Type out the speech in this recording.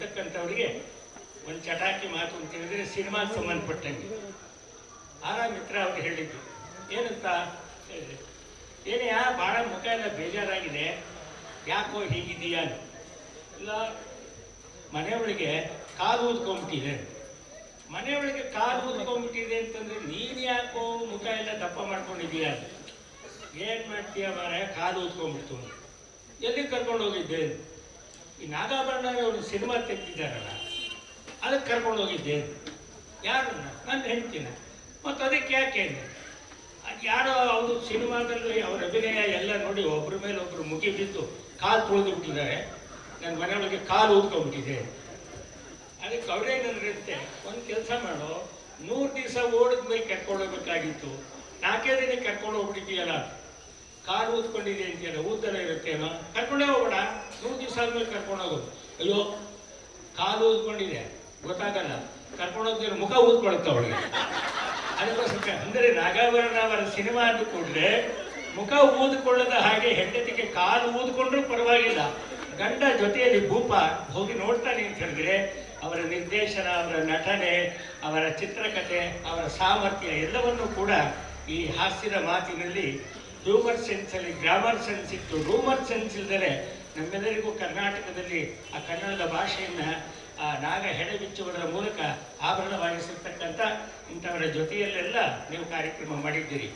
ಇರ್ತಕ್ಕಂಥವ್ರಿಗೆ ಒಂದು ಚಟಾಕಿ ಮಾತು ಅಂತ ಹೇಳಿದ್ರೆ ಸಿನಿಮಾಗೆ ಸಂಬಂಧಪಟ್ಟಂಗೆ ಆರ ಮಿತ್ರ ಅವ್ರು ಹೇಳಿದ್ದು, ಏನಂತ ಹೇಳಿದ್ರೆ ಏನೇ ಭಾಳ ಮುಖ ಎಲ್ಲ ಬೇಜಾರಾಗಿದೆ ಯಾಕೋ ಹೀಗಿದೆಯಾ. ಇಲ್ಲ, ಮನೆಯೊಳಗೆ ಕಾಲು ಊದ್ಕೊಂಡ್ಬಿಟ್ಟಿದೆ ಮನೆಯೊಳಗೆ ಕಾಲು ಊದ್ಕೊಂಡ್ಬಿಟ್ಟಿದೆ ಅಂತಂದ್ರೆ ನೀನು ಯಾಕೋ ಮುಖ ಎಲ್ಲ ದಪ್ಪ ಮಾಡ್ಕೊಂಡಿದೀಯ. ಏನ್ ಮಾಡ್ತೀಯ ಮಾರ ಕಾಲು ಊದ್ಕೊಂಡ್ಬಿಡ್ತು. ಎಲ್ಲಿ ಕರ್ಕೊಂಡು ಹೋಗಿದ್ದೆ ಈ ನಾಗಾಭರಣ ಅವರು ಸಿನಿಮಾ ತೆಗೆದಿದ್ದಾರಲ್ಲ, ಅದಕ್ಕೆ ಕರ್ಕೊಂಡು ಹೋಗಿದ್ದೆ. ಯಾರು? ನನ್ನ ಹೆಂಡ್ತಿನ. ಮತ್ತು ಅದಕ್ಕೆ ಯಾಕೆ ಅದು? ಯಾರೋ ಅವರು ಸಿನಿಮಾದಲ್ಲಿ ಅವರ ಅಭಿನಯ ಎಲ್ಲ ನೋಡಿ ಒಬ್ಬರ ಮೇಲೆ ಒಬ್ಬರು ಮುಗಿ ಬಿದ್ದು ಕಾಲು ತುಳಿದು ಬಿಟ್ಟಿದ್ದಾರೆ. ನನ್ನ ಮನೆಯೊಳಗೆ ಕಾಲು ಊದ್ಕೊಂಡ್ಬಿಟ್ಟಿದೆ. ಅದಕ್ಕೆ ಅವರೇನಂದ್ರಂತೆ ಒಂದು ಕೆಲಸ ಮಾಡು, ನೂರು ದಿವಸ ಓಡಿದ ಮೇಲೆ ಕರ್ಕೊಂಡು ಹೋಗ್ಬೇಕಾಗಿತ್ತು. ನಾಲ್ಕೇ ದಿನ ಕರ್ಕೊಂಡು ಹೋಗ್ಬಿಟ್ಟಿದೆಯಲ್ಲ ಕಾಲು ಊದ್ಕೊಂಡಿದೆ ಅಂತೀಯಲ್ಲ ಊದ್ದಲ್ಲ ಇರುತ್ತೇನೋ, ಕರ್ಕೊಂಡೇ ಹೋಗೋಣ ಮೂರು ದಿವಸ ಆದ್ಮೇಲೆ ಕರ್ಕೊಂಡು ಹೋಗೋದು. ಅಯ್ಯೋ, ಕಾಲು ಊದ್ಕೊಂಡಿದೆ. ಗೊತ್ತಾಗಲ್ಲ. ಕರ್ಕೊಂಡು ಮುಖ ಊದ್ಕೊಳುತ್ತೆ ಅವಳಿಗೆ. ಅದಕ್ಕೋಸ್ಕರ ಅಂದರೆ ನಾಗಾಭರಣ ಅವರ ಸಿನಿಮಾ ಅಂತ ಕೂಡಲೇ ಮುಖ ಊದ್ಕೊಳ್ಳದ ಹಾಗೆ ಹೆಂಡತಿಗೆ ಕಾಲು ಊದ್ಕೊಂಡ್ರೂ ಪರವಾಗಿಲ್ಲ. ಗಂಡ ಜೊತೆಯಲ್ಲಿ ಭೂಪ ಹೋಗಿ ನೋಡ್ತಾನೆ ಅಂತ ಹೇಳಿದ್ರೆ ಅವರ ನಿರ್ದೇಶನ, ಅವರ ನಟನೆ, ಅವರ ಚಿತ್ರಕಥೆ ಅವರ ಸಾಮರ್ಥ್ಯ ಎಲ್ಲವನ್ನೂ ಕೂಡ ಈ ಹಾಸ್ಯದ ಮಾತಿನಲ್ಲಿ ಹ್ಯೂಮರ್ ಸೆನ್ಸಲ್ಲಿ ಗ್ರಾಮರ್ ಸೆನ್ಸ್ ಇತ್ತು. ರೂಮರ್ ಸೆನ್ಸ್ ಇಲ್ದರೆ ನಮ್ಮೆಲ್ಲರಿಗೂ ಕರ್ನಾಟಕದಲ್ಲಿ ಆ ಕನ್ನಡದ ಭಾಷೆಯನ್ನು ನಾಗ ಹೆಡೆ ಬಿಚ್ಚುವುದರ ಮೂಲಕ ಆಭರಣವಾಗಿಸಿರ್ತಕ್ಕಂಥ ಇಂಥವರ ಜೊತೆಯಲ್ಲೆಲ್ಲ ನೀವು ಕಾರ್ಯಕ್ರಮ ಮಾಡಿದ್ದೀರಿ.